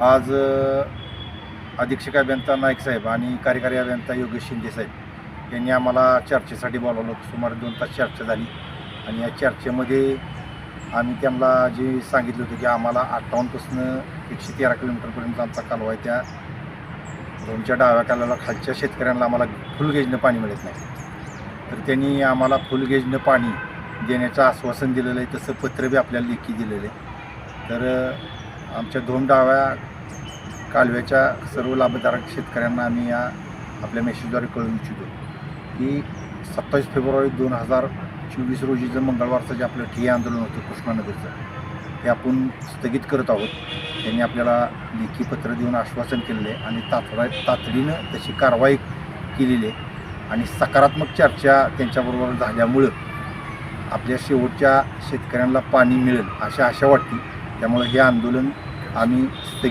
आज अधीक्षक अभियंता नाईक साहेब आणि कार्यकारी अभियंता योगेश शिंदे साहेब यांनी आम्हाला चर्चेसाठी बोलावलं होतं. सुमारे दोन तास चर्चा झाली आणि या चर्चेमध्ये आम्ही त्यांना जे सांगितलं होतं की आम्हाला अठ्ठावन्नपासून एकशे तेरा किलोमीटरपर्यंत आमचा कालवा आहे. त्या दोनच्या डाव्या कालव्याला खालच्या शेतकऱ्यांना आम्हाला फुल गेजनं पाणी मिळत नाही. तर त्यांनी आम्हाला फुल गेजनं पाणी देण्याचं आश्वासन दिलेलं आहे. तसं पत्र बी आपल्याला लेखी दिलेलं आहे. तर आमच्या दोन डाव्या कालव्याच्या सर्व लाभधारक शेतकऱ्यांना आम्ही या आपल्या मेसेजद्वारे कळू इच्छितो. की सत्तावीस फेब्रुवारी दोन हजार चोवीस रोजीचं मंगळवारचं जे आपलं ठिय्या आंदोलन होतं कृष्णानगरचं ते आपण स्थगित करत आहोत. त्यांनी आपल्याला लेखी पत्र देऊन आश्वासन केलेलं आहे आणि तातडा तातडीनं तशी कारवाई केलेली आहे. आणि सकारात्मक चर्चा त्यांच्याबरोबर झाल्यामुळं आपल्या शेवटच्या शेतकऱ्यांना पाणी मिळेल अशा आशा वाटते. त्यामुळे हे आंदोलन आम्ही स्थगित